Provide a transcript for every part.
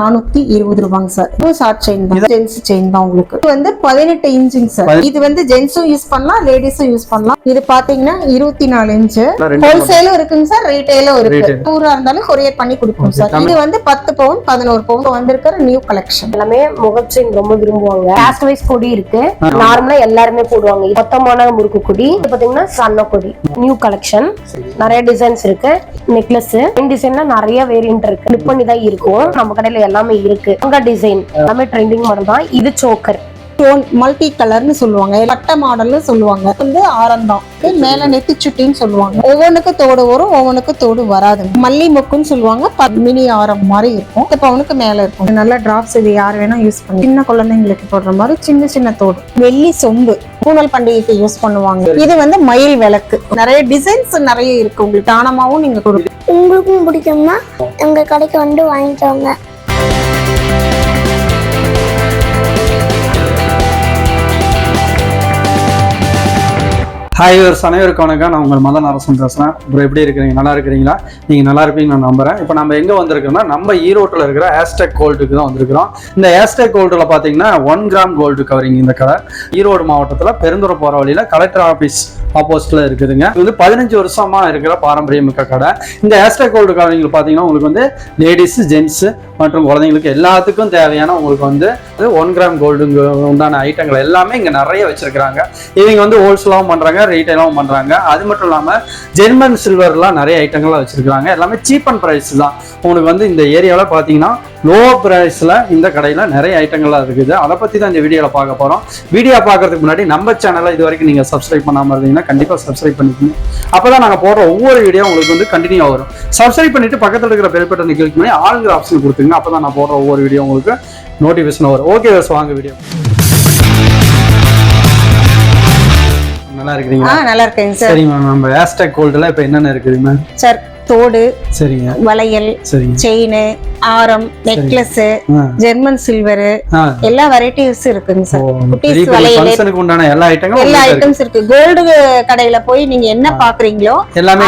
நானூத்தி இருபது ரூபாங்க சார். இது ஷார்ட் செயின் தான். ஜென்ஸ் செயின் தான் உங்களுக்கு. இது வந்து பதினெட்டு இன்ச்சுங்க சார். இது வந்து ஜென்ஸும் யூஸ் பண்ணலாம் லேடிஸும் யூஸ் பண்ணலாம். இது பாத்தீங்கன்னா இருபத்தி நாலு இன்ச்சு ஹோல்சேலும் இருக்குங்க சார். ரீட்டைலும் இருக்கு. Retail. டூரா இருந்தாலும் கொரியர் பண்ணி கொடுப்போம் சார். இது வந்து பத்து பவுன் பதினோரு பவுன் வந்திருக்கிற நியூ கலெக்ஷன் எல்லாமே முகச்செயின் ரொம்ப விரும்புவாங்க. காஸ்ட் வைஸ் கொடி இருக்கு. நார்மலா எல்லாருமே போடுவாங்க. இது மொத்தமான முறுக்கு கொடி. இது பாத்தீங்கன்னா சன்ன கொடி. நியூ கலெக்ஷன் நிறைய டிசைன்ஸ் இருக்கு. நெக்லஸ் டிசைன்ல நிறைய வேரியன்ட் இருக்கு. பண்ணி தான் இருக்கும். நம்ம கடையில எல்லாமே இருக்கு. அங்க டிசைன் எல்லாமே ட்ரெண்டிங் மாடல் தான். இது சோக்கர் ஸ்டோன் மல்டி கலர்னு சொல்லுவாங்க. பட்டை மாடல்னு சொல்லுவாங்க. வந்து ஆரம்பம் இது மேல நெத்தி சுட்டின்னு சொல்லுவாங்க. ஒவ்வொன்றுக்கு தோடு வரும் ஒவ்வொன்றுக்கு தோடு வராது. மல்லி மொக்குன்னு சொல்லுவாங்க. மினி ஆரம் மாதிரி இருக்கும். இந்த பவுனுக்கு மேல இருக்கும். நல்ல டிராப்ஸ் இது யார் வேணா யூஸ் பண்ணி சின்ன குழந்தைங்களுக்கு போடுற மாதிரி சின்ன சின்ன தோடு. வெள்ளி சொம்பு. பூனல் பண்டிகைக்கு யூஸ் பண்ணுவாங்க. இது வந்து மயில் விளக்கு. நிறைய டிசைன்ஸ் நிறைய இருக்கு. உங்களுக்கு தானமாவும் நீங்க கொடுக்கலாம். உங்களுக்கும் பிடிக்கும்னா எங்க கடைக்கு வந்து வாங்கிக்கோங்க. ஹாய் வியூவர்ஸ் அனைவருக்கு வணக்கம். நான் உங்கள் மதன் அரசன் பேசுகிறேன் அப்புறம் எப்படி இருக்கிறீங்க? நல்லா இருக்கிறீங்களா? நீங்கள் நல்லா இருப்பீங்கன்னு நான் நம்புறேன். இப்போ நம்ம எங்கே வந்திருக்கோம்னா நம்ம ஈரோட்டில் இருக்கிற ஆஸ்டெக் கோல்டுக்கு தான் வந்திருக்கிறோம். இந்த ஆஸ்டெக் கோல்டில் பார்த்தீங்கன்னா ஒன் கிராம் கோல்டு கவரிங் இந்த கடை ஈரோடு மாவட்டத்தில் பெருந்துறை போகிற வழியில் கலெக்டர் ஆஃபீஸ் ஆப்போசிட்டில் இருக்குதுங்க. இது வந்து பதினஞ்சு வருஷமாக இருக்கிற பாரம்பரிய மிக்க கடை. இந்த ஆஸ்டெக் கோல்டு கவரிங்கில் பார்த்தீங்கன்னா உங்களுக்கு வந்து லேடிஸு ஜென்ஸு மற்றும் குழந்தைங்களுக்கு எல்லாத்துக்கும் தேவையான உங்களுக்கு வந்து ஒன் கிராம் கோல்டுங்க உண்டான ஐட்டங்கள் எல்லாமே இங்கே நிறைய வச்சிருக்கிறாங்க. இவங்க வந்து ஹோல்சேலாகவும் பண்ணுறாங்க ரீட்டைலாகவும் பண்ணுறாங்க அது மட்டும் இல்லாமல் ஜெர்மன் சில்வர்லாம் நிறைய ஐட்டங்கள்லாம் வச்சுருக்காங்க எல்லாமே சீப் அண்ட் ப்ரைஸ் தான். உங்களுக்கு வந்து இந்த ஏரியாவில் பார்த்தீங்கன்னா லோ ப்ரைஸில் இந்த கடையில் நிறைய ஐட்டங்கள்லாம் இருக்குது. அதை பற்றி தான் இந்த வீடியோவில் பார்க்க போகிறோம் வீடியோ பார்க்கறதுக்கு முன்னாடி நம்ம சேனலை இது வரைக்கும் நீங்கள் சப்ஸ்கிரைப் பண்ணாமல் இருந்தீங்கன்னா கண்டிப்பாக சப்ஸ்கிரைப் பண்ணிக்கணும் அப்போ தான் நாங்கள் போடுற ஒவ்வொரு வீடியோ உங்களுக்கு வந்து கண்டினியூ வரும். சப்ஸ்கிரைப் பண்ணிவிட்டு பக்கத்தில் இருக்கிற பெல் பட்டனை கிளிக் பண்ணி ஆளுங்கிற ஆப்ஷன் கொடுத்துங்க அப்போ தான் நான் போடுற ஒவ்வொரு வீடியோ உங்களுக்கு நோட்டிஃபிகேஷன் வரும். ஓகே வாங்க வீடியோ நல்லா இருக்கிறீங்களா? ஆ நல்லா இருக்கேங்க சார். சரிங்க மேம் நம்ம ஹேஷ்டேக் கோல்டில் இப்போ என்னென்ன இருக்குது மேம் சார் தோடு சரிங்க. வளையல் செயின் ஆரம் நெக்லஸ் ஜெர்மன் சில்வர் எல்லா வெரைட்டிஸ் இருக்குங்க சார். பெரிய வளையல். உண்டான எல்லா ஐட்டங்களும் எல்லா. ஐட்டம்ஸ் இருக்கு. கோல்டு கடையில போய் நீங்க என்ன பாக்குறீங்களோ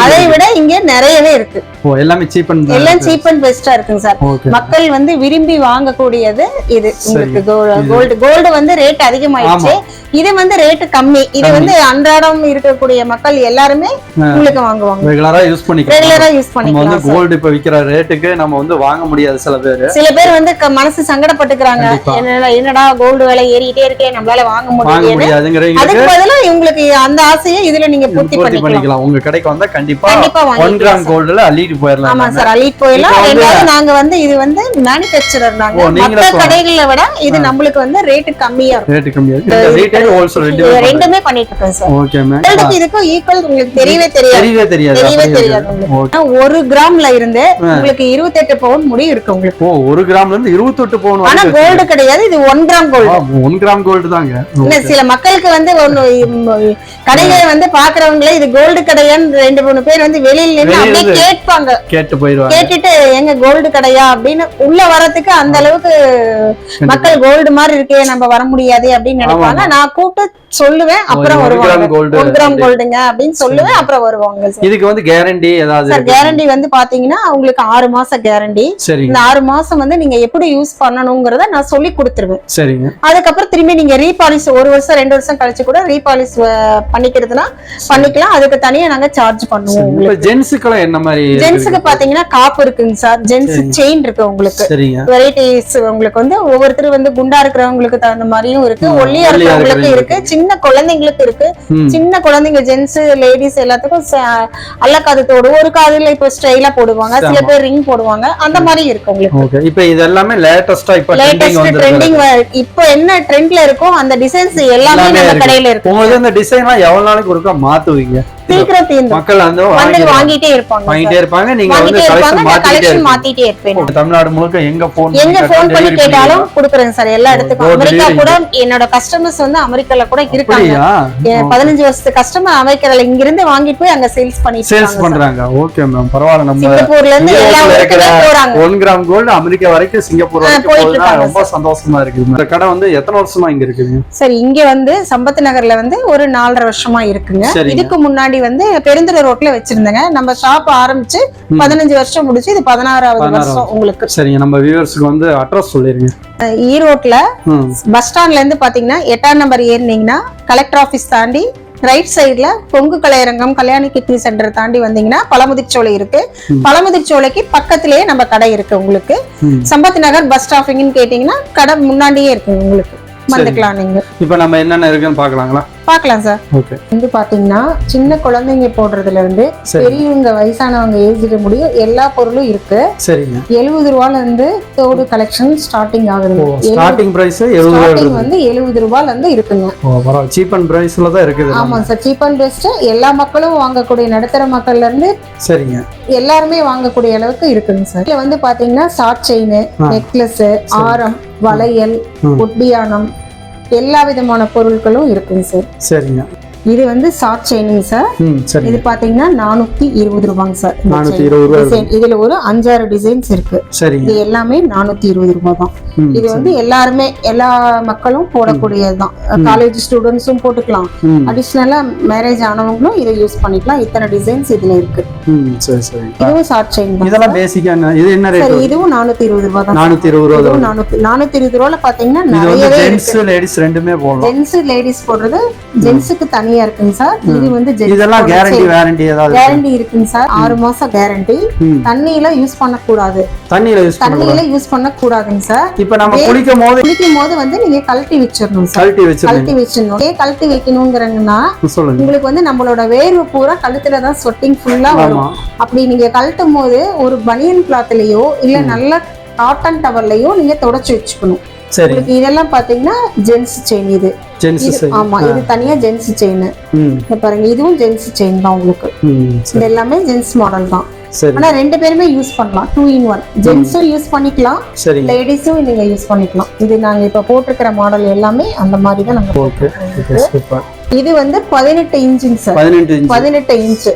அதை விட இங்க நிறையவே இருக்கு. எல்லாமே சீப் அண்ட் எல்லாம் சீப் அண்ட் பெஸ்டா இருக்குங்க சார். மக்கள் வந்து விரும்பி வாங்கக்கூடியது இது. உங்களுக்கு கோல்டு கோல்டு வந்து ரேட் அதிகமாயிடுச்சு. இது வந்து ரேட் கம்மி. இது வந்து அன்றாடம் இருக்கக்கூடிய மக்கள் எல்லாருமே உங்களுக்கு வாங்குவாங்க. ரெகுலரா யூஸ் பண்ணிக்கலாம். ரெகுலரா யூஸ் வந்து பண்ணிக்கலாம் sir. கோல்டு இப்ப விக்கிற ரேட்டுக்கு நம்ம வந்து வாங்க முடியாது சில பேர். சில பேர் வந்து மனசு சங்கடப்பட்டுக்கிறாங்க. என்னடா என்னடா கோல்டு விலை ஏறிட்டே இருக்கே நம்மளால வாங்க முடியாதுங்கிறவங்களுக்கு அதுக்கு பதிலா உங்களுக்கு அந்த ஆசையை இதுல நீங்க பூர்த்தி பண்ணிக்கலாம். உங்க கடைக்கு வந்தா கண்டிப்பா ஒன் கிராம் கோல்டுல அள்ளிட்டு போயிடலாம் ஆமா. சார் அள்ளிட்டு போயிடலாம் ரெண்டாவது நாங்க வந்து இது வந்து மேனுபேக்சரர் நாங்க. சொல்லலாம். கடைகளை விட இது நம்மளுக்கு வந்து ரேட் கம்மியா ரேட்டு கம்மியா இருக்கு. ரீட்டைல் ஹோல்சேல் ரெண்டு ரெண்டுமே பண்ணிட்டு இருக்கோம் சார். ஓகே மேம் இதுக்கும் ஈக்குவல் உங்களுக்கு தெரியவே தெரியாது. தெரியவே தெரியாது. தெரியவே தெரியாது ஒரு கிராம்ல இருந்து உங்களுக்கு இருபத்தெட்டு பவுன் முடி இருக்கு உங்களுக்கு. ஓ ஒரு கிராம்ல இருந்து இருபத்தெட்டு பவுன் ஆனா கோல்டு கிடையாது. இது one gram gold one gram gold தாங்க. சில மக்களுக்கு வந்து கடைகளை வந்து பாக்குறவங்களே இது கோல்டு கடையான்னு ரெண்டு மூணு பேர் வந்து வெளியில வெளியில அப்படியே இருந்து. கேட்பாங்க கேட்டு போயிடுவாங்க. கேட்டுட்டு எங்க கோல்டு கடையா அப்படின்னு உள்ள வரதுக்கு அந்த அளவுக்கு மக்கள் கோல்டு மாதிரி இருக்கே நம்ம வர முடியாது அப்படின்னு நினைப்பாங்க. நான் கூப்பிட்டு சொல்லுவேன் அப்புறம் ஒரு வருவாங்க. கிராம் கோல்டுங்க அப்படின்னு சொல்லுவேன் அப்புறம் வருவாங்க சார். இதுக்கு வந்து கேரண்டி ஏதாவது? கேரண்டி வந்து பாத்தீங்கன்னா உங்களுக்கு ஆறு மாசம் கேரண்டி இந்த ஆறு மாசம் வந்து நீங்க எப்படி யூஸ் பண்ணணுங்கிறத நான் சொல்லி கொடுத்துருவேன். சரிங்க. அதுக்கப்புறம் திரும்பி நீங்க ரீபாலிஷ் ஒரு வருஷம் ரெண்டு வருஷம் கழிச்சு கூட ரீபாலிஷ் பண்ணிக்கிறதுனா பண்ணிக்கலாம். அதுக்கு தனியா நாங்க சார்ஜ் பண்ணுவோம் ஜென்ஸுக்கெல்லாம் என்ன மாதிரி ஜென்ஸுக்கு பாத்தீங்கன்னா காப்பு இருக்குங்க சார். ஜென்ஸ். செயின் இருக்கு உங்களுக்கு. வெரைட்டிஸ் உங்களுக்கு வந்து ஒவ்வொருத்தர் வந்து குண்டா இருக்கிறவங்களுக்கு தகுந்த மாதிரியும் இருக்கு. ஒல்லியா இருக்கிறவங்களுக்கு இருக்கு. சின்ன குழந்தைங்களுக்கு இருக்கு. சின்ன குழந்தைங்க ஜென்ஸ் லேடிஸ் எல்லாத்துக்கும் அல்ல காதத்தோடு ஒரு காதுல இப்போ ஸ்டைலா போடுவாங்க. சில. பேர் ரிங் போடுவாங்க. அந்த மாதிரி இருக்கு உங்களுக்கு. இப்போ இது எல்லாமே லேட்டஸ்டா இப்போ ட்ரெண்டிங் லேட்டஸ்ட் ட்ரெண்டிங் இப்போ என்ன ட்ரெண்ட்ல இருக்கோ அந்த டிசைன்ஸ் எல்லாமே நம்ம. கடையில இருக்கு. உங்களுக்கு இந்த டிசைன்லாம் எவ்வளவு நாளைக்கு ஒருக்கா மாத்துவீங்க? சீக்கிரம் தீர்ந்து மக்கள் வந்து வந்து வாங்கி வாங்கிட்டே இருப்பாங்க. வாங்கிட்டே இருப்பாங்க. நீங்க வந்து வாங்கிட்டே கலெக்ஷன் மாத்திட்டே இருப்பீங்க. தமிழ்நாடு முழுக்க எங்க போன் எங்க போன் பண்ணி கேட்டாலும் கொடுக்குறேன் சார் எல்லா இடத்துக்கும். அமெரிக்கா. கூட என்னோட கஸ்டமர்ஸ் வந்து அமெரிக்கால கூட இருக்காங்க. பதினஞ்சு வருஷத்து கஸ்டமர் அமெரிக்கால இங்க இருந்து வாங்கிட்டு போய் அங்க சேல்ஸ் பண்ணிட்டு சேல்ஸ். பண்றாங்க. ஓகே மேம் பரவாயில்ல. நம்ம சிங்கப்பூர்ல இருந்து எல்லா இந்தியாவுல இருக்கிற ஊருக்குமே போறாங்க. ஒன் கிராம் கோல்டு அமெரிக்கா வரைக்கும் சிங்கப்பூர் வரைக்கும் ரொம்ப சந்தோஷமா இருக்குது. இந்த கடை வந்து எத்தனை வருஷமா இங்க இருக்குங்க? சரி இங்க வந்து சம்பத் நகர்ல வந்து ஒரு நாலரை வருஷமா இருக்குங்க. இதுக்கு முன்னாடி முன்னாடி வந்து பெருந்துறை ரோட்ல வச்சிருந்தேங்க. நம்ம ஷாப் ஆரம்பிச்சு பதினஞ்சு வருஷம் முடிச்சு இது பதினாறாவது. வருஷம் உங்களுக்கு. சரிங்க நம்ம வியூவர்ஸ்க்கு வந்து அட்ரஸ் சொல்லிருங்க. ஈரோட்ல பஸ் ஸ்டாண்ட்ல இருந்து பாத்தீங்கன்னா எட்டாம் நம்பர் ஏறினீங்கன்னா கலெக்டர் ஆபீஸ் தாண்டி ரைட் சைடுல பொங்கு கலையரங்கம் கல்யாணி கிட்னி சென்டர் தாண்டி வந்தீங்கன்னா பழமுதிர்ச்சோலை இருக்கு. பழமுதிர்ச்சோலைக்கு பக்கத்திலேயே நம்ம கடை இருக்கு உங்களுக்கு. சம்பத் நகர் பஸ் ஸ்டாப்பிங்னு கேட்டீங்கன்னா கடை முன்னாடியே இருக்கு உங்களுக்கு. வந்துக்கலாம் நீங்க. இப்போ நம்ம என்னென்ன இருக்குன்னு பார்க்கலாங்களா? பார்க்கலாம் சார் ஓகே வந்து பாத்தீங்கன்னா சின்ன குழந்தைங்க போடுறதுல இருந்து. பெரியவங்க வயசானவங்க ஏஜ்ல முடியும் எல்லா பொருளும் இருக்கு. சரிங்க. எழுபது ரூபால இருந்து தோடு கலெக்ஷன் ஸ்டார்டிங் ஆகுது ஸ்டார்டிங் பிரைஸ் ஸ்டார்டிங் வந்து எழுபது ரூபால இருந்து இருக்குங்க சீப் அண்ட் பிரைஸ்ல தான் இருக்குது ஆமா சார் சீப் அண்ட் பெஸ்ட் எல்லா மக்களும் வாங்கக்கூடிய நடுத்தர மக்கள்ல இருந்து சரிங்க. எல்லாருமே வாங்கக்கூடிய அளவுக்கு இருக்குங்க சார் இதுல வந்து பாத்தீங்கன்னா ஷார்ட் செயின். நெக்லஸ் ஆரம் வளையல் ம். ஒட்டியானம் எல்லா விதமான பொருட்களும் இருக்குங்க சார் சரிங்க இது வந்து ஷார்ட் செயினுங்க சார் இது பாத்தீங்கன்னா நானூத்தி இருபது ரூபாங்க சார் நானூத்தி. இருபது ரூபா Design. இதுல ஒரு அஞ்சாறு டிசைன்ஸ் இருக்கு. இது எல்லாமே நானூத்தி இருபது ரூபாய் தான் இது வந்து எல்லாருமே எல்லா மக்களும் போடக்கூடியதுதான். காலேஜ் ஸ்டூடெண்ட்ஸும் போட்டுக்கலாம். அடிஷ்னலா மேரேஜ் ஆனவங்களும் இதை யூஸ் பண்ணிக்கலாம். இத்தனை டிசைன்ஸ் இதுல இருக்கு. இதுவும் ஷார்ட் செயின் தான் இதெல்லாம் பேசிக்கான இது என்ன ரேட் சரி இதுவும் நானூத்தி இருபது ரூபாய் தான் நானூத்தி இருபது ரூபா இதுவும் நானூத்தி நானூத்தி இருபது ரூபாய்ல பாத்தீங்கன்னா நிறையவே ஜென்ஸ் லேடிஸ் ரெண்டுமே போடலாம். ஜென்ஸ் லேடிஸ் போடுறது ஜென்ஸுக்கு தனியா இருக்குங்க சார். இது வந்து இதெல்லாம் கேரண்டி வாரண்டி ஏதாவது கேரண்டி இருக்குங்க சார். ஆறு மாசம் கேரண்டி. தண்ணியில யூஸ் பண்ணக்கூடாது. தண்ணியில யூஸ் தண்ணியில யூஸ் பண்ணக்கூடாதுங்க சார். இப்ப நம்ம குளிக்கும் போது குளிக்கும் போது வந்து நீங்க கழட்டி வச்சிடணும் சார். கழட்டி வச்சிருக்கீங்க கழட்டி வச்சிடணும். ஏன் கழட்டி வைக்கணுங்கிறங்கன்னா சொல்லுங்க. உங்களுக்கு வந்து நம்மளோட வேர்வை பூரா கழுத்துல தான் ஸ்வெட்டிங் ஃபுல்லா வரும். அப்படி நீங்க கழட்டும் போது ஒரு பனியன் கிளாத்லயோ இல்ல நல்ல காட்டன் டவர்லயோ நீங்க தொடச்சு வச்சுக்கணும். சரி. இதெல்லாம் பாத்தீங்கன்னா ஜென்ஸ் செயின் இது. ஜென்ஸ் ஆமா இது தனியா ஜென்ஸ் செயின் பாருங்க இதுவும் ஜென்ஸ் செயின் தான் உங்களுக்கு. இது எல்லாமே ஜென்ஸ் மாடல் தான். ஆனா ரெண்டு பேருமே யூஸ் பண்ணலாம் டூ இன் ஒன் ஜென்ஸும் யூஸ் பண்ணிக்கலாம் லேடிஸும் நீங்க யூஸ் பண்ணிக்கலாம். இது நாங்க இப்ப போட்டிருக்கிற மாடல் எல்லாமே அந்த மாதிரி தான் நாங்க சூப்பர் இது வந்து பதினெட்டு இன்ச்சுங்க சார். பதினெட்டு இன்ச் பதினெட்டு இன்ச்சு.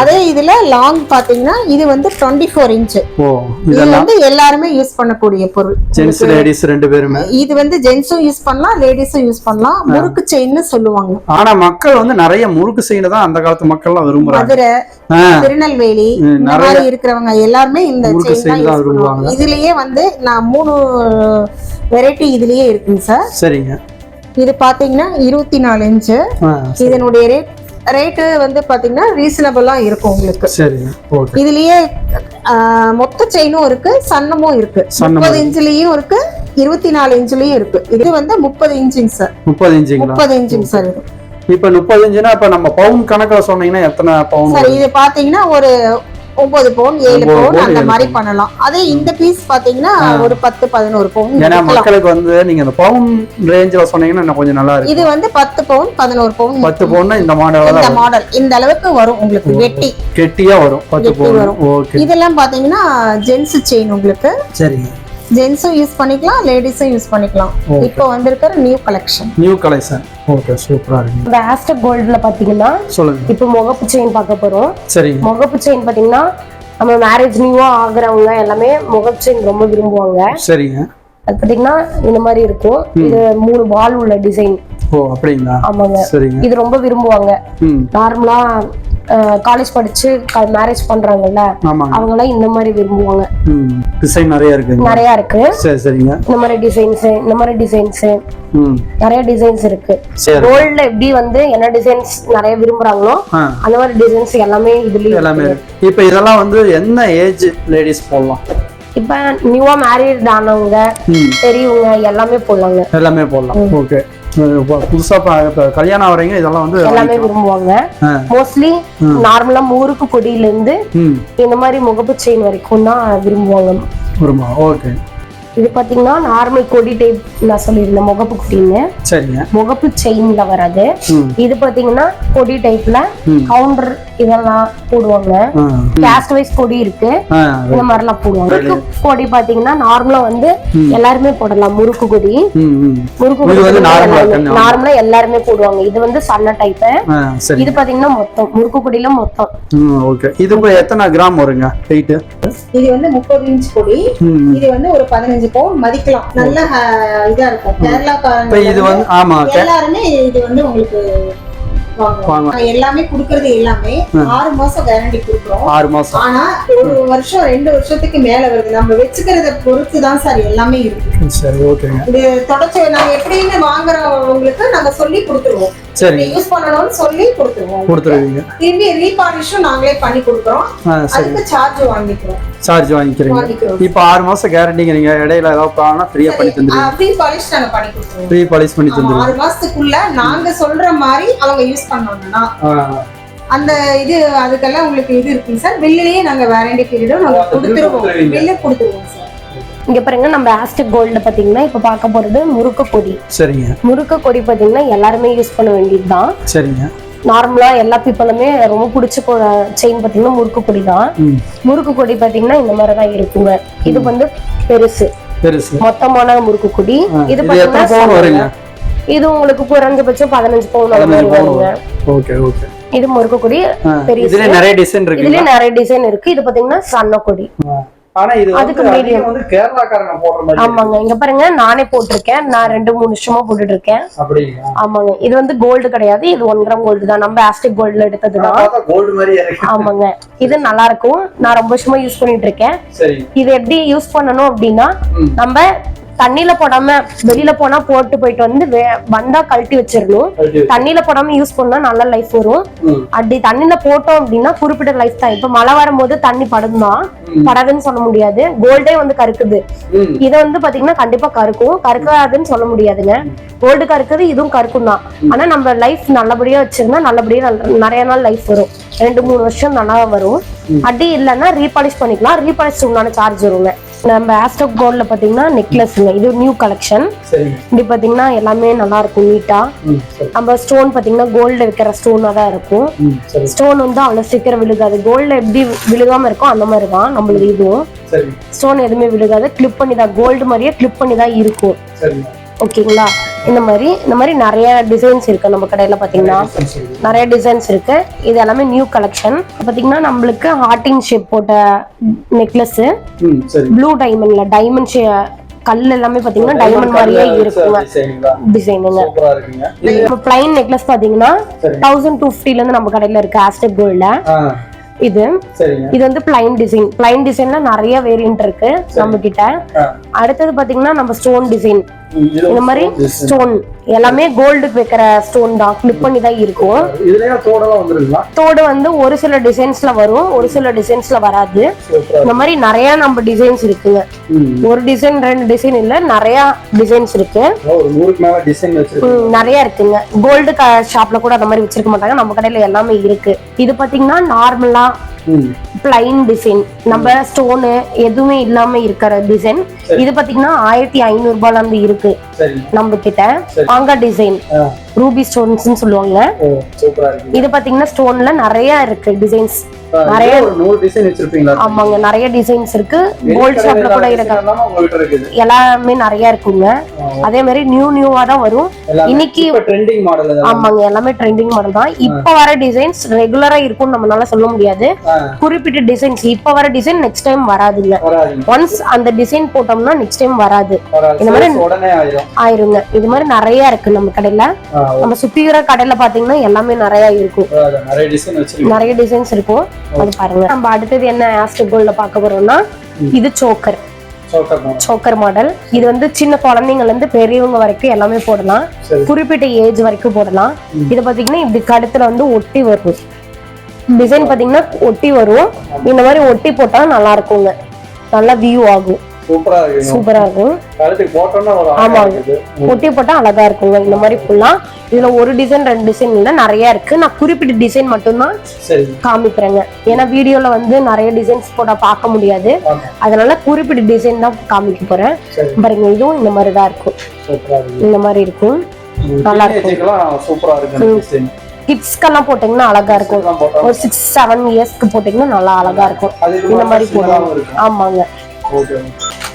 அதே இதுல லாங் பாத்தீங்கன்னா இது வந்து டுவெண்ட்டி ஃபோர் இன்ச்சு. ஓ இது வந்து எல்லாருமே யூஸ் பண்ணக்கூடிய பொருள். ஜென்ஸ் லேடிஸ் ரெண்டு பேருமே. இது வந்து ஜென்ஸும் யூஸ் பண்ணலாம் லேடிஸும் யூஸ் பண்ணலாம். முறுக்கு செயின்னு சொல்லுவாங்க. ஆனா மக்கள் வந்து நிறைய முறுக்கு செய்யணும் தான் அந்த காலத்து மக்கள்லாம் விரும்புறாங்க. மதுரை திருநெல்வேலி இந்த மாதிரி இருக்கிறவங்க எல்லாருமே இந்த செயின் தான். இதுலயே வந்து நான் மூணு வெரைட்டி இதுலயே இருக்குங்க சார். சரிங்க. இது பாத்தீங்கன்னா இருபத்தி நாலு இன்ச்சு. இதனுடைய ரேட் ரேட்டு வந்து பாத்தீங்கன்னா ரீசனபிளா இருக்கும் உங்களுக்கு. ஓகே. இதுலயே மொத்த செயினும் இருக்கு சன்னமும் இருக்கு. முப்பது இன்ச்சுலயும் இருக்கு இருபத்தி நாலு இன்ச்சுலயும் இருக்கு. இது வந்து முப்பது இன்ச்சுங்க சார். முப்பது இன்ச்சுங்களா? முப்பது இன்ச்சுங்க சார் இது. இப்ப முப்பது இன்ச்சுனா இப்ப நம்ம பவுன் கணக்குல சொன்னீங்கன்னா எத்தனை பவுன் சார் இது பாத்தீங்கன்னா ஒரு ஒன்பது பவுன் ஏழு பவுன் பவுன், அந்த மாதிரி பண்ணலாம். அதே இந்த பீஸ் பாத்தீங்கன்னா ஒரு பத்து பதினோரு பவுன் ஏன்னா. மக்களுக்கு வந்து நீங்க அந்த பவுன் ரேஞ்சில் சொன்னீங்கன்னா கொஞ்சம் நல்லா இருக்கு இது வந்து பத்து பவுன் பதினோரு பவுன் பத்து பவுன்னா இந்த மாடல் இந்த மாடல் இந்த அளவுக்கு வரும் உங்களுக்கு வெட்டி. கெட்டியா வரும் பத்து பவுன். வரும். இதெல்லாம் பாத்தீங்கன்னா ஜென்ஸ் செயின் உங்களுக்கு. சரிங்க ஜென்ஸும் யூஸ் பண்ணிக்கலாம் லேடிஸும் யூஸ் பண்ணிக்கலாம். இப்போ வந்திருக்கிற new collection new collection okay சூப்பரா இருக்கு. இந்த ஆஸ்டர் கோல்டுல பாத்தீங்கன்னா சொல்லுங்க. இப்போ முகப்பு செயின் பார்க்க போறோம். சரிங்க. முகப்பு செயின் பாத்தீங்கன்னா நம்ம மேரேஜ் நியூவா ஆகுறவங்க எல்லாமே முகப்பு செயின் ரொம்ப விரும்புவாங்க. சரிங்க. அது பாத்தீங்கன்னா இந்த மாதிரி இருக்கும். இது மூணு பால் உள்ள டிசைன் ஓ அப்படிங்களா? ஆமாங்க. இது ரொம்ப விரும்புவாங்க. நார்மலா காலேஜ் படிச்சு மேரேஜ் பண்றாங்கல்ல அவங்க எல்லாம் இந்த மாதிரி விரும்புவாங்க. டிசைன் நிறைய இருக்குங்க. நிறைய இருக்கு. சரி சரிங்க. இந்த மாதிரி டிசைன்ஸ் இந்த மாதிரி டிசைன்ஸ் நிறைய டிசைன்ஸ் இருக்கு. கோல்ட்ல எப்படி வந்து என்ன டிசைன்ஸ் நிறைய விரும்புறாங்களோ அந்த மாதிரி டிசைன்ஸ் எல்லாமே இதுலயும் எல்லாமே இருக்கு. இப்போ இதெல்லாம் வந்து என்ன ஏஜ் லேடிஸ் போடலாம்? இப்ப நியூவா மேரிட் ஆனவங்க பெரியவங்க எல்லாமே போடலாங்க. எல்லாமே போடலாம். ஓகே புதுசா கல்யாணம் ஆகிறீங்க இதெல்லாம் வந்து எல்லாமே விரும்புவாங்க. மோஸ்ட்லி நார்மலா முறுக்கு கொடியில இருந்து இந்த மாதிரி முகப்பு செயின் வரைக்கும் தான் விரும்புவாங்க. வருமா ஓகே இது பாத்தீங்கன்னா நார்மல் கொடி டைப் நான் சொல்லியிருந்தேன் முகப்பு கொடின்னு சரிங்க. முகப்பு செயின்ல வராது. இது பாத்தீங்கன்னா கொடி டைப்ல. கவுண்டர் இதெல்லாம் போடுவாங்க. கேஸ்ட் வைஸ் கொடி இருக்கு. இந்த மாதிரிலாம் போடுவாங்க. முறுக்கு கொடி பாத்தீங்கன்னா நார்மலா வந்து எல்லாருமே போடலாம். முறுக்கு கொடி. முறுக்கு இருக்கு. நார்மலா எல்லாருமே போடுவாங்க. இது வந்து சன்ன டைப் இது பாத்தீங்கன்னா மொத்தம். முறுக்கு கொடியில மொத்தம். ஓகே இது எத்தனை கிராம் வருங்க? வெயிட்டு இது வந்து முப்பது இன்ச் கொடி. இது வந்து ஒரு பதினஞ்சு பவுன் மதிக்கலாம். நல்ல இதா இருக்கும். இப்போ இது வந்து ஆமா எல்லாருமே இது வந்து உங்களுக்கு வாங்குவோம் எல்லாமே குடுக்கறது எல்லாமே ஆறு மாசம் கேரண்டி குடுக்குறோம். ஆறு மாசம். ஆனா ஒரு வருஷம் ரெண்டு வருஷத்துக்கு மேல வருது. நம்ம வச்சுக்கிறத பொறுத்து தான் சார் எல்லாமே இருக்கு. சரி ஓகேங்க. இது தொடச்சு நாங்க எப்படின்னு வாங்குறவங்களுக்கு நாங்க சொல்லி கொடுத்துருவோம். சரிங்க. யூஸ் பண்ணணும்னு சொல்லி கொடுத்துருவோம் கொடுத்துருவீங்க. திரும்பி ரீபாலிஷும் நாங்களே பண்ணி கொடுக்குறோம். சரி. அதுக்கு சார்ஜ் வாங்கிக்கிறோம். சார்ஜ் வாங்கிக்கிறீங்க. இப்போ ஆறு மாசம் கேரண்டிங்கிறீங்க இடையில ஏதாவது ப்ராப்ளம்னா ஃப்ரீயா பண்ணி தந்துருவீங்க ஃப்ரீ பாலிஷ் நாங்க பண்ணி கொடுத்துருவோம். ஃப்ரீ பாலிஷ் பண்ணி ஆமா, தந்துருவீங்க ஆறு மாசத்துக்குள்ள நாங்க சொல்ற மாதிரி அவங்க யூஸ் பண்ணாங்கன்னா ஆ, அந்த இது அதுக்கெல்லாம் உங்களுக்கு இது இருக்குங்க சார். பில்லுலயே நாங்க வாரண்டி பீரியடும் நாங்க கொடுத்துருவோம். பில்லு கொடுத்துருவோம் சார். இங்க பாருங்க நம்ம ஆஸ்டிக் கோல்டு பாத்தீங்கன்னா இப்ப பார்க்க போறது முறுக்கு கொடி. சரிங்க. முறுக்கு கொடி பாத்தீங்கன்னா எல்லாருமே யூஸ் பண்ண வேண்டியதுதான். சரிங்க. நார்மலா எல்லா பீப்புளுமே ரொம்ப பிடிச்ச செயின் பாத்தீங்கன்னா முறுக்கு கொடி தான் முறுக்கு கொடி பாத்தீங்கன்னா இந்த மாதிரி தான் இருக்குங்க. இது வந்து பெருசு. பெருசு. மொத்தமான முறுக்கு கொடி. இது பாத்தீங்கன்னா இது உங்களுக்கு குறைஞ்சபட்சம் பதினஞ்சு பவுன் அந்த மாதிரி வருங்க. Okay okay. இது முறுக்கு கொடி இதுல நிறைய டிசைன் இருக்கு இதுலயே நிறைய டிசைன் இருக்கு. இது பாத்தீங்கன்னா சன்ன கொடி. ஆனா இது அதுக்கு. அதிகம் வந்து கேரளாக்காரங்க போடுற மாதிரி ஆமாங்க. இங்க பாருங்க நானே போட்டிருக்கேன். நான் ரெண்டு மூணு வருஷமா போட்டுட்டு இருக்கேன் அப்படிங்களா? ஆமாங்க. இது வந்து கோல்டு கிடையாது. இது ஒன் கிராம் கோல்டு தான். நம்ம ஆஸ்டிக் கோல்டுல எடுத்ததுதான் பார்த்தா கோல்டு மாதிரி ஆமாங்க. இது நல்லா இருக்கும். நான் ரொம்ப வருஷமா யூஸ் பண்ணிட்டு இருக்கேன் சரி. இது எப்படி யூஸ் பண்ணணும் அப்படின்னா. நம்ம தண்ணியில போடாம வெளியில போனா போட்டு போயிட்டு வந்து வே- வந்தா கழட்டி வச்சிடணும் தண்ணியில போடாம யூஸ் பண்ணா நல்ல லைஃப் வரும். அப்படி தண்ணியில போட்டோம் அப்படின்னா குறிப்பிட்ட லைஃப் தான். இப்ப மழை வரும்போது தண்ணி படுந்தான் படாதுன்னு சொல்ல முடியாது. கோல்டே வந்து கருக்குது. இதை வந்து பாத்தீங்கன்னா கண்டிப்பா கருக்கும். கருக்காதுன்னு சொல்ல முடியாதுங்க. கோல்டு கருக்குது இதுவும் கருக்கும் தான். ஆனா நம்ம லைஃப் நல்லபடியா வச்சிருந்தா நல்லபடியா நல்ல- நிறைய நாள் லைஃப் வரும். ரெண்டு மூணு வருஷம் நல்லா வரும். அப்படி இல்லைன்னா ரீபாலிஷ் பண்ணிக்கலாம். ரீபாலிஷ் உண்டான சார்ஜ் வருங்க. நம்ம ஆஸ்டோக் கோல்ட்ல பாத்தீங்கன்னா நெக்லஸ்ங்க இது நியூ கலெக்ஷன் இப்படி பாத்தீங்கன்னா எல்லாமே நல்லா இருக்கும் நீட்டா நம்ம ஸ்டோன் பாத்தீங்கன்னா கோல்ட்ல வைக்கிற ஸ்டோனா தான் இருக்கும். ஸ்டோன் வந்து அவ்வளவு சீக்கிரம் விழுகாது. கோல்ட்ல எப்படி விழுகாம இருக்கோ அந்த மாதிரி தான் நம்மளுக்கு இதுவும். ஸ்டோன் எதுவுமே விழுகாது. கிளிப் பண்ணி தான் கோல்டு மாதிரியே கிளிப் பண்ணி தான் இருக்கும் ஓகேங்களா இந்த மாதிரி இந்த மாதிரி நிறைய டிசைன்ஸ் இருக்கு நம்ம கடையில பாத்தீங்கன்னா. நிறைய டிசைன்ஸ் இருக்கு. இது எல்லாமே நியூ கலெக்ஷன் பாத்தீங்கன்னா நம்மளுக்கு ஹார்டின் ஷேப் போட்ட நெக்லஸ் ப்ளூ டைமண்ட்ல டைமண்ட் கல் எல்லாமே பாத்தீங்கன்னா டைமண்ட் மாதிரியே இருக்குங்க. டிசைனுங்க இப்போ பிளைன் நெக்லஸ் பாத்தீங்கன்னா. தௌசண்ட் டூ ஃபிஃப்டில இருந்து நம்ம கடையில இருக்கு ஆஸ்டெக் கோல்ட்ல இது. இது வந்து பிளைன் டிசைன் பிளைன் டிசைன்ல நிறைய வேரியன்ட் இருக்கு நம்ம கிட்ட. அடுத்தது பாத்தீங்கன்னா நம்ம ஸ்டோன் டிசைன் இந்த மாதிரி ஸ்டோன் எல்லாமே கோல்டுக்கு வைக்கிற ஸ்டோன் தான். கிளிப் பண்ணி தான் இருக்கும். தோடு வந்து ஒரு சில டிசைன்ஸ்ல வரும் ஒரு சில டிசைன்ஸ்ல வராது. இந்த மாதிரி நிறைய நம்ம டிசைன்ஸ் இருக்குங்க. ஒரு டிசைன் ரெண்டு டிசைன் இல்ல நிறைய டிசைன்ஸ் இருக்கு. நிறைய இருக்குங்க. கோல்டு ஷாப்ல கூட அந்த மாதிரி வச்சிருக்க மாட்டாங்க. நம்ம கடையில எல்லாமே இருக்கு. இது பாத்தீங்கன்னா நார்மலா பிளைன் டிசைன் நம்ம ஸ்டோனு எதுவுமே இல்லாம இருக்கிற டிசைன் இது பாத்தீங்கன்னா ஆயிரத்தி ஐநூறு ரூபாய்ல இருந்து இருக்கு. நம்ம கிட்ட மாங்கா டிசைன் ரூபி ஸ்டோன்ஸ் சொல்லுவாங்க இது பாத்தீங்கன்னா ஸ்டோன்ல நிறைய இருக்கு டிசைன்ஸ். நிறைய ஆமாங்க நிறைய டிசைன்ஸ் இருக்கு. கோல்ட் ஷாப்ல கூட இருக்கு எல்லாமே நிறைய இருக்குங்க. அதே மாதிரி நியூ நியூவா தான் வரும். இன்னைக்கு ட்ரெண்டிங் ஆமாங்க எல்லாமே ட்ரெண்டிங் மாடல் தான். இப்ப வர டிசைன்ஸ் ரெகுலரா இருக்கும்னு நம்மளால சொல்ல முடியாது. குறிப்பிட்ட டிசைன்ஸ் இப்ப வர டிசைன் நெக்ஸ்ட் டைம் வராதுங்க. ஒன்ஸ் அந்த டிசைன் போட்டோம்னா நெக்ஸ்ட் டைம் வராது. இந்த மாதிரி- ஆயிருங்க. இது மாதிரி நிறைய இருக்கு நம்ம கடையில. நம்ம சுத்தி இருக்கிற கடையில பாத்தீங்கன்னா எல்லாமே நிறைய இருக்கும். நிறைய டிசைன்ஸ் இருக்கும். அது பாருங்க. நம்ம அடுத்தது என்ன ஆஸ்டிக் கோல்ட்ல பார்க்க போறோம்னா இது சோக்கர் சோக்கர் மாடல் இது வந்து சின்ன குழந்தைங்கள்ல இருந்து பெரியவங்க வரைக்கும் எல்லாமே போடலாம். குறிப்பிட்ட ஏஜ் வரைக்கும் போடலாம். இது பாத்தீங்கன்னா இப்படி கழுத்துல வந்து ஒட்டி வரும். டிசைன் பாத்தீங்கன்னா ஒட்டி வரும். இந்த மாதிரி ஒட்டி போட்டா நல்லா இருக்குங்க. நல்லா வியூ ஆகும். சூப்பரா இருக்கு சூப்பரா இருக்கும். ஆமாங்க. ஒட்டி போட்டா அழகா இருக்குங்க. இந்த மாதிரி ஃபுல்லா இதுல ஒரு டிசைன் ரெண்டு டிசைன் இல்ல நிறைய இருக்கு. நான் குறிப்பிட்ட டிசைன் மட்டும்தான் காமிக்கிறேங்க. ஏன்னா வீடியோல வந்து நிறைய டிசைன்ஸ் போட பார்க்க முடியாது. அதனால குறிப்பிட்ட டிசைன் தான் காமிக்க போறேன். பாருங்க இதுவும் இந்த மாதிரி தான் இருக்கும். இந்த மாதிரி இருக்கும். நல்லா இருக்கும். கிட்ஸ்க்கெல்லாம் போட்டீங்கன்னா அழகா இருக்கும். ஒரு சிக்ஸ் செவன் இயர்ஸ்க்கு போட்டீங்கன்னா நல்லா அழகா இருக்கும். இந்த மாதிரி போடுவாங்க ஆமாங்க. ஓகே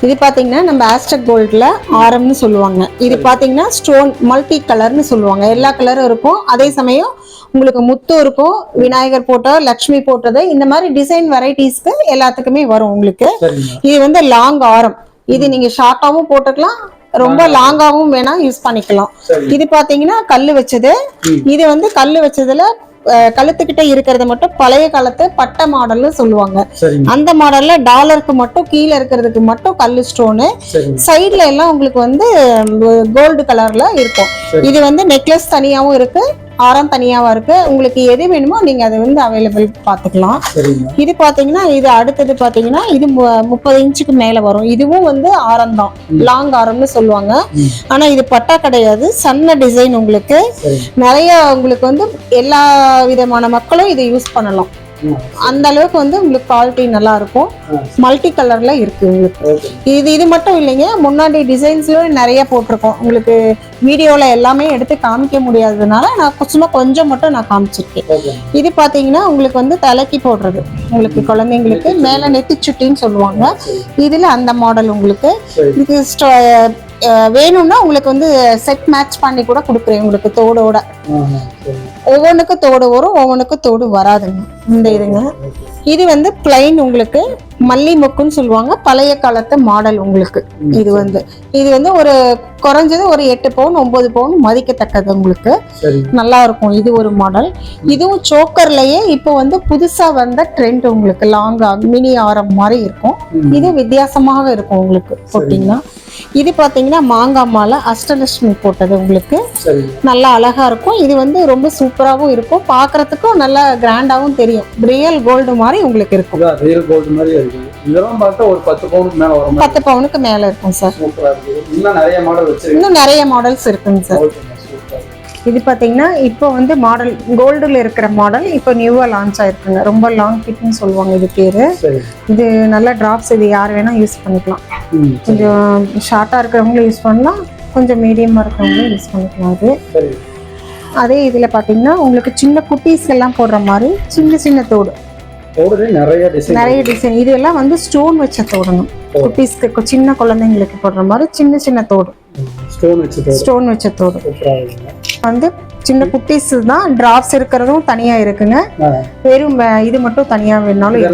இது பாத்தீங்கன்னா நம்ம ஆஸ்டக் கோல்ட்ல ஆரம்னு சொல்லுவாங்க. இது பாத்தீங்கன்னா ஸ்டோன் மல்டி கலர்னு சொல்லுவாங்க. எல்லா கலரும் இருக்கும். அதே சமயம் உங்களுக்கு முத்து இருக்கும் விநாயகர் போட்டோ லக்ஷ்மி போட்டது இந்த மாதிரி டிசைன் வெரைட்டிஸ்க்கு எல்லாத்துக்குமே வரும் உங்களுக்கு. இது வந்து லாங் ஆரம். இது நீங்க ஷார்ட்டாவும் போட்டுக்கலாம். ரொம்ப லாங்காவும் வேணா யூஸ் பண்ணிக்கலாம். இது பாத்தீங்கன்னா கல்லு வச்சது. இது வந்து கல்லு வச்சதுல கழுத்துக்கிட்ட இருக்கிறது மட்டும் பழைய காலத்து பட்டை மாடல்னு சொல்லுவாங்க. அந்த மாடல்ல டாலருக்கு மட்டும் கீழே இருக்கிறதுக்கு மட்டும் கல்லு ஸ்டோனு. சைடுல எல்லாம் உங்களுக்கு வந்து கோல்டு கலர்ல இருக்கும். இது வந்து நெக்லஸ் தனியாவும் இருக்கு. ஆரம் தனியாவும் இருக்கு. உங்களுக்கு எது வேணுமோ நீங்க அதை வந்து அவைலபிள் பாத்துக்கலாம் சரிங்க. இது பாத்தீங்கன்னா இது அடுத்தது பாத்தீங்கன்னா இது முப்பது இன்ச்சுக்கு மேல வரும். இதுவும் வந்து ஆரம் தான். லாங் ஆரம்னு சொல்லுவாங்க. ம். ஆனா இது பட்டா கிடையாது. சன்ன டிசைன் உங்களுக்கு. நிறைய உங்களுக்கு வந்து எல்லா விதமான மக்களும் இதை யூஸ் பண்ணலாம். அந்த அளவுக்கு வந்து உங்களுக்கு குவாலிட்டி நல்லா இருக்கும். மல்டி கலர்ல இருக்கு உங்களுக்கு. இது இது மட்டும் இல்லைங்க. முன்னாடி டிசைன்ஸ்லயும் நிறைய போட்டிருக்கோம். உங்களுக்கு வீடியோல எல்லாமே எடுத்து காமிக்க முடியாததுனால நான் சும்மா கொஞ்சம் மட்டும் நான் காமிச்சிருக்கேன். இது பாத்தீங்கன்னா உங்களுக்கு வந்து தலைக்கு போடுறது. உங்களுக்கு குழந்தைங்களுக்கு மேல நெத்தி சுட்டின்னு சொல்லுவாங்க. இதுல அந்த மாடல் உங்களுக்கு. இது வேணும்னா உங்களுக்கு வந்து செட் மேட்ச் பண்ணி கூட கொடுக்குறேன் உங்களுக்கு தோடோட. ஒவ்வொன்றுக்கும் தோடு வரும் ஒவ்வொன்றுக்கும் தோடு வராதுங்க. இந்த இதுங்க. இது வந்து பிளைன் உங்களுக்கு மல்லி மொக்குன்னு சொல்லுவாங்க. பழைய காலத்து மாடல் உங்களுக்கு. இது வந்து இது வந்து ஒரு குறைஞ்சது ஒரு எட்டு பவுன் ஒன்பது பவுன் மதிக்கத்தக்கது உங்களுக்கு. நல்லா இருக்கும். இது ஒரு மாடல் இதுவும் சோக்கர்லயே இப்போ வந்து புதுசா வந்த ட்ரெண்ட் உங்களுக்கு லாங்கா மினி ஆரம் மாதிரி இருக்கும். இது வித்தியாசமாக இருக்கும் உங்களுக்கு போட்டிங்கன்னா இது பாத்தீங்கன்னா மாங்காய் மாலை அஷ்டலட்சுமி போட்டது உங்களுக்கு. நல்லா அழகா இருக்கும். இது வந்து ரொம்ப சூப்பராகவும் இருக்கும். பார்க்கறதுக்கும் நல்லா கிராண்டாவும் தெரியும். ரியல் கோல்டு மாதிரி உங்களுக்கு இருக்கும். இதான் ரியல் கோல்டு மாதிரி இருக்கு. இதெல்லாம் பார்த்தா ஒரு பத்து பவுனுக்கு மேல வர மாதிரி பத்து பவுனுக்கு மேல இருக்கும் சார் இன்னும் நிறைய மாடல் வச்சிருக்கீங்க இன்னும் நிறைய மாடல்ஸ் இருக்குங்க சார் இது பாத்தீங்கன்னா இப்போ வந்து மாடல் கோல்டுல இருக்கிற மாடல் இப்போ நியூவா லான்ச் ஆயிருக்குங்க. ரொம்ப லாங் கிட்னு சொல்லுவாங்க இது பேரு. இது நல்ல டிராப்ஸ் இது யார் வேணா யூஸ் பண்ணிக்கலாம். கொஞ்சம் ஷார்ட்டா இருக்கிறவங்களும் யூஸ் பண்ணலாம். கொஞ்சம் மீடியமா இருக்கிறவங்களும் யூஸ் பண்ணிக்கலாம் அது. அதே இதுல பாத்தீங்கன்னா உங்களுக்கு சின்ன குட்டீஸ் எல்லாம் போடுற மாதிரி சின்ன சின்ன தோடு. நிறைய டிசைன் நிறைய டிசைன் இது எல்லாம் வந்து ஸ்டோன் வச்ச தோடுங்க. குட்டீஸ்க்கு சின்ன குழந்தைங்களுக்கு போடுற மாதிரி சின்ன சின்ன தோடு. ஸ்டோன் வச்சு தோடு. வந்து சின்ன குட்டீஸ் தான் டிராப்ஸ் இருக்கிறதும் தனியா இருக்குங்க. வெறும் இது மட்டும் தனியா வேணாலும் இது.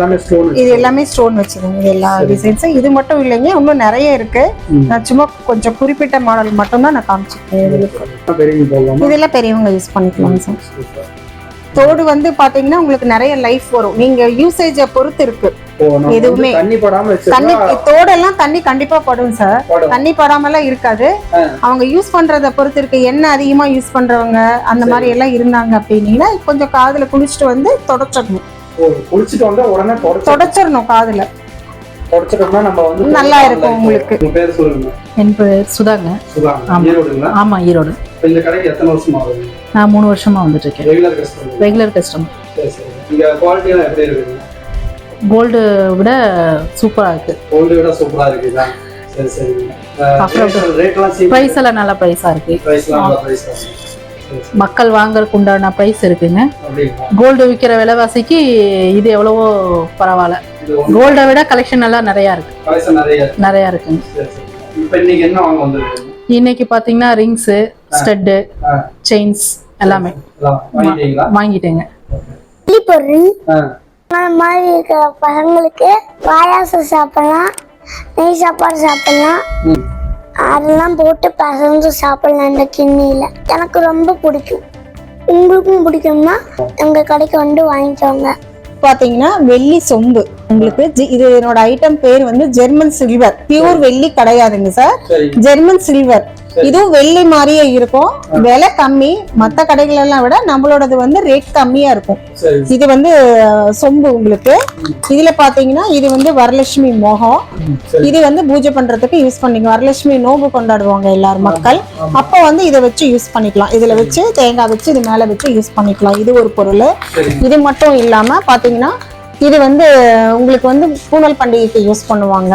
எல்லாமே ஸ்டோன் இது எல்லா டிசைன்ஸும் இது மட்டும் இல்லைங்க இன்னும் நிறைய இருக்கு. நான் சும்மா கொஞ்சம் குறிப்பிட்ட மாடல் மட்டும் தான் நான் காமிச்சிருக்கேன் இதெல்லாம் பெரியவங்க யூஸ் பண்ணிக்கலாம் சார் தோடு வந்து பாத்தீங்கன்னா உங்களுக்கு நிறைய லைஃப் வரும். நீங்க யூசேஜை பொறுத்து இருக்கு. எதுவுமே. தண்ணி படாம தண்ணி வச்சிருந்தா தோடெல்லாம் தண்ணி கண்டிப்பா படும் சார். படம். தண்ணி படாமலாம் இருக்காது. அவங்க யூஸ் பண்றத பொறுத்து இருக்கு. எண்ணெய் அதிகமா யூஸ் பண்றவங்க அந்த மாதிரி எல்லாம் இருந்தாங்க அப்படின்னீங்கன்னா கொஞ்சம் காதுல குளிச்சுட்டு வந்து தொடச்சிடணும். குளிச்சுட்டு வந்தா உடனே தொடச்சு தொடச்சிடணும் காதுல. தொடச்சிட்டோம்னா நம்ம வந்து நல்லா இருக்கும் உங்களுக்கு. என் பேர் சுதாங்க. ஆமா. ஈரோடு. இப்ப இந்த கடைக்கு எத்தனை வருஷம் ஆகுது நான் மூணு வருஷமா வந்துட்டு இருக்கேன். ரெகுலர் கஸ்டமர் கோல்டு விட சூப்பரா இருக்கு. கோல்டு விட சூப்பரா இருக்குதா சரி சரிங்க அப்புறம் ப்ரைஸ் எல்லாம் நல்ல ப்ரைஸா இருக்கு. பிரைஸ்லாம் நல்ல பிரைஸ் சரி சரி. மக்கள் வாங்குறதுக்கு உண்டான ப்ரைஸ் இருக்குங்க. கோல்டு விற்கிற விலைவாசிக்கு இது எவ்வளவோ பரவாயில்ல. கோல்டை விட கலெக்ஷன் எல்லாம் நிறையா இருக்கு. நிறைய இருக்கு. நிறையா இருக்குங்க. சரி சரி. இன்னைக்கு பாத்தீங்கன்னா ரிங்ஸு ஸ்டட்டு. செயின்ஸ் எல்லாமே. வாங்கிட்டேங்க. மாதிரி இருக்கிற பசங்களுக்கு பாயாசம் சாப்பிடலாம் நெய் சாப்பாடு சாப்பிடலாம். அதெல்லாம் போட்டு பசங்க சாப்பிடலாம் இந்த கிண்ணியில். எனக்கு ரொம்ப பிடிக்கும். உங்களுக்கும் பிடிக்கும்னா எங்க கடைக்கு வந்து வாங்கிக்கோங்க. பாத்தீங்கன்னா வெள்ளி சொம்பு. உங்களுக்கு ஜி- இது என்னோட ஐட்டம் பேர் வந்து ஜெர்மன் சில்வர். பியூர் வெள்ளி கிடையாதுங்க சரி. German silver. இதுவும் வெள்ளி மாதிரியே இருக்கும். விலை கம்மி. மத்த கடைகள் எல்லாம் விட நம்மளோடது வந்து ரேட் கம்மியா இருக்கும். இது வந்து சொம்பு உங்களுக்கு. இதுல பாத்தீங்கன்னா இது வந்து வரலட்சுமி மோகம். இது வந்து பூஜை பண்றதுக்கு யூஸ் பண்ணிக்க வரலட்சுமி நோம்பு கொண்டாடுவாங்க எல்லாரும் மக்கள். அப்ப வந்து இதை வச்சு யூஸ் பண்ணிக்கலாம். இதுல வச்சு தேங்காய் வச்சு இது மேல வச்சு யூஸ் பண்ணிக்கலாம். இது ஒரு பொருள். இது மட்டும் இல்லாம பாத்தீங்கன்னா இது வந்து உங்களுக்கு வந்து பூனல் பண்டிகைக்கு யூஸ் பண்ணுவாங்க.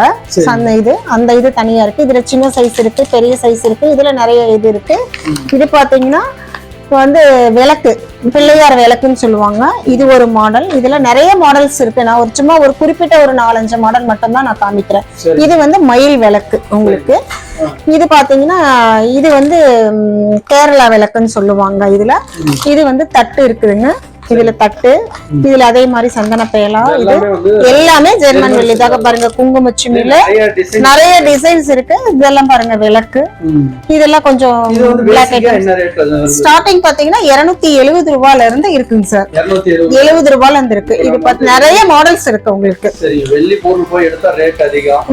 அந்த இது அந்த இது தனியா இருக்கு. இதுல சின்ன சைஸ் இருக்கு பெரிய சைஸ் இருக்கு. இதுல நிறைய இது இருக்கு. இது பாத்தீங்கன்னா இப்போ வந்து விளக்கு பிள்ளையார் விளக்குன்னு சொல்லுவாங்க. இது ஒரு மாடல் இதுல நிறைய மாடல்ஸ் இருக்கு. நான் ஒரு சும்மா ஒரு குறிப்பிட்ட ஒரு நாலஞ்சு மாடல் மட்டும் தான் நான் காமிக்கிறேன். இது வந்து மயில் விளக்கு உங்களுக்கு. இது பாத்தீங்கன்னா இது வந்து கேரளா விளக்குன்னு சொல்லுவாங்க இதுல. இது வந்து தட்டு இருக்குதுங்க இதுல தட்டு இதுல அதே மாதிரி சந்தன பேலா இது எல்லாமே ஜெர்மன் வெள்ளி. இதாக பாருங்க குங்குமச்சிமில. நிறைய டிசைன் நிறைய டிசைன்ஸ் இருக்கு. இதெல்லாம் பாருங்க விளக்கு. இதெல்லாம் கொஞ்சம் பிளாக் ஸ்டார்டிங் பாத்தீங்கன்னா இருநூத்தி எழுபது ரூபாயில இருந்து இருக்குங்க சார். எழுபது ரூபாயில இருந்து இருக்கு. இது நிறைய மாடல்ஸ் இருக்கு உங்களுக்கு.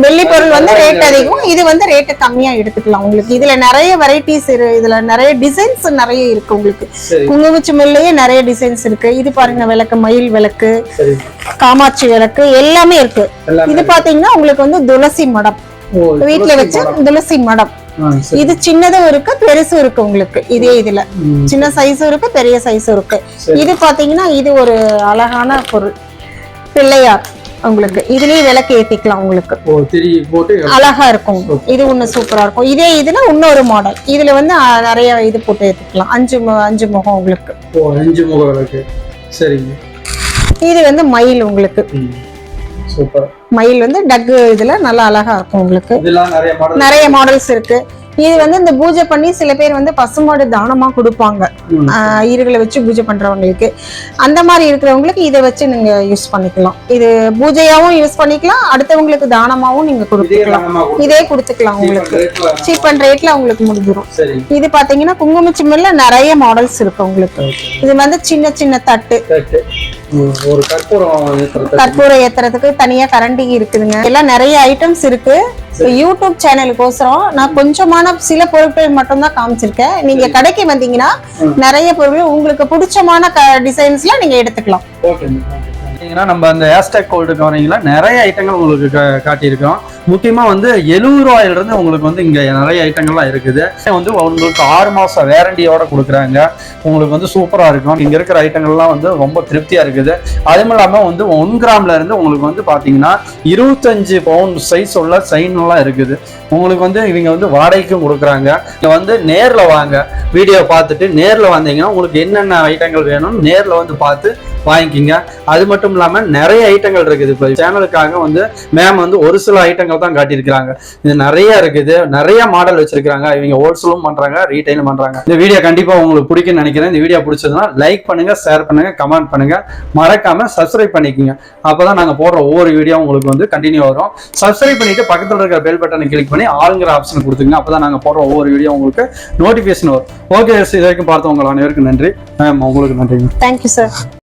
வெள்ளி பொருள் வந்து ரேட் அதிகம். இது வந்து ரேட் கம்மியா எடுத்துக்கலாம் உங்களுக்கு. இதுல நிறைய வெரைட்டிஸ் இதுல நிறைய டிசைன்ஸ் நிறைய இருக்கு உங்களுக்கு. குங்குமச்சிமில்லையே நிறைய டிசைன்ஸ் இருக்கு. இது பாருங்க விளக்கு மயில் விளக்கு காமாட்சி விளக்கு எல்லாமே இருக்கு. இது பாத்தீங்கன்னா உங்களுக்கு வந்து துளசி மடம். துளசி வச்சு. துளசி மடம். இது சின்னதும் இருக்கு பெருசும் இருக்கு உங்களுக்கு இதே இதுல. சின்ன சைஸும் இருக்கு பெரிய சைஸும் இருக்கு. இது பாத்தீங்கன்னா இது ஒரு அழகான பொருள். பிள்ளையார். உங்களுக்கு. இதுலயே விளக்கு ஏத்திக்கலாம் உங்களுக்கு. அழகா இருக்கும். இது ஒண்ணு சூப்பரா இருக்கும். இதே இதுல இன்னொரு மாடல் இதுல வந்து நிறைய இது போட்டு ஏத்திக்கலாம். அஞ்சு அஞ்சு முகம் உங்களுக்கு. அஞ்சு முகம் இருக்கு சரிங்க. இது வந்து மயில் உங்களுக்கு. சூப்பர். மயில் வந்து டக்கு இதுல நல்லா அழகா இருக்கும் உங்களுக்கு. நிறைய மாடல்ஸ் இருக்கு. இது வந்து இந்த பூஜை பண்ணி சில பேர் வந்து பசுமாடு தானமா கொடுப்பாங்க. ஈறுகளை வச்சு பூஜை பண்றவங்களுக்கு. அந்த மாதிரி இருக்கிறவங்களுக்கு இதை வச்சு நீங்க யூஸ் பண்ணிக்கலாம். இது பூஜையாவும் யூஸ் பண்ணிக்கலாம் அடுத்தவங்களுக்கு தானமாவும் நீங்க கொடுத்துக்கலாம். இதே கொடுத்துக்கலாம் உங்களுக்கு. சீப் அண்ட் ரேட்ல உங்களுக்கு முடிஞ்சிடும் இது பாத்தீங்கன்னா குங்குமச்சிமில்ல நிறைய மாடல்ஸ் இருக்கு உங்களுக்கு. இது வந்து சின்ன சின்ன தட்டு. ஒரு கற்பூரம். கற்பூரம் ஏத்துறதுக்கு தனியா கரண்டி இருக்குதுங்க. எல்லாம் நிறைய ஐட்டம்ஸ் இருக்கு. யூடியூப் சேனலுக்கோசரம் நான் கொஞ்சமான சில பொருட்கள் மட்டும் தான் காமிச்சிருக்கேன். நீங்க கடைக்கு வந்தீங்கன்னா நிறைய பொருட்கள் உங்களுக்கு பிடிச்சமான டிசைன்ஸ்ல நீங்க எடுத்துக்கலாம். பார்த்தீங்கன்னா நம்ம அந்த ஏஸ்டெக் கோல்டுக்கு வரீங்களா நிறைய ஐட்டங்கள் உங்களுக்கு காட்டியிருக்கோம். முக்கியமாக வந்து எழுபது ரூபாயிலிருந்து உங்களுக்கு வந்து இங்கே நிறைய ஐட்டங்கள்லாம் இருக்குது. வந்து உங்களுக்கு ஆறு மாதம் வேரண்டியோட கொடுக்குறாங்க. உங்களுக்கு வந்து சூப்பராக இருக்கும். இங்கே இருக்கிற ஐட்டங்கள்லாம் வந்து ரொம்ப திருப்தியாக இருக்குது. அதுவும் இல்லாமல் வந்து ஒன் கிராம்ல இருந்து உங்களுக்கு வந்து பார்த்தீங்கன்னா இருபத்தஞ்சு பவுண்ட் சைஸ் உள்ள செயின் இருக்குது. உங்களுக்கு வந்து இவங்க வந்து வாடகைக்கும் கொடுக்குறாங்க. இங்கே வந்து நேரில் வாங்க. வீடியோ பார்த்துட்டு நேரில் வந்தீங்கன்னா உங்களுக்கு என்னென்ன ஐட்டங்கள் வேணும்னு நேரில் வந்து பார்த்து வாங்கிக்கிங்க. அது மட்டும் இல்லாம நிறைய ஐட்டங்கள் இருக்குது. இப்போ சேனலுக்காக வந்து மேம் வந்து ஒரு சில ஐட்டங்கள் தான் காட்டியிருக்கிறாங்க. இது நிறைய இருக்குது. நிறைய மாடல் வச்சிருக்காங்க இவங்க ஹோல்சேலும் பண்றாங்க ரீட்டைலும் பண்றாங்க. இந்த வீடியோ கண்டிப்பா உங்களுக்கு பிடிக்கும்னு நினைக்கிறேன். இந்த வீடியோ பிடிச்சதுன்னா லைக் பண்ணுங்க ஷேர் பண்ணுங்க கமெண்ட் பண்ணுங்க. மறக்காம சப்ஸ்கிரைப் பண்ணிக்கோங்க. அப்பதான் நாங்க போடுற ஒவ்வொரு வீடியோ உங்களுக்கு வந்து கண்டினியூ வரும். சப்ஸ்கிரைப் பண்ணிட்டு பக்கத்தில் இருக்கிற பெல் பட்டனை கிளிக் பண்ணி ஆளுங்கிற ஆப்ஷன் கொடுத்துங்க அப்பதான் நாங்க போடுற ஒவ்வொரு வீடியோ உங்களுக்கு நோட்டிபிகேஷன் வரும். ஓகே இது வரைக்கும் பார்த்தவங்க அனைவருக்கும் நன்றி. மேம் உங்களுக்கு நன்றிங்க. Thank you sir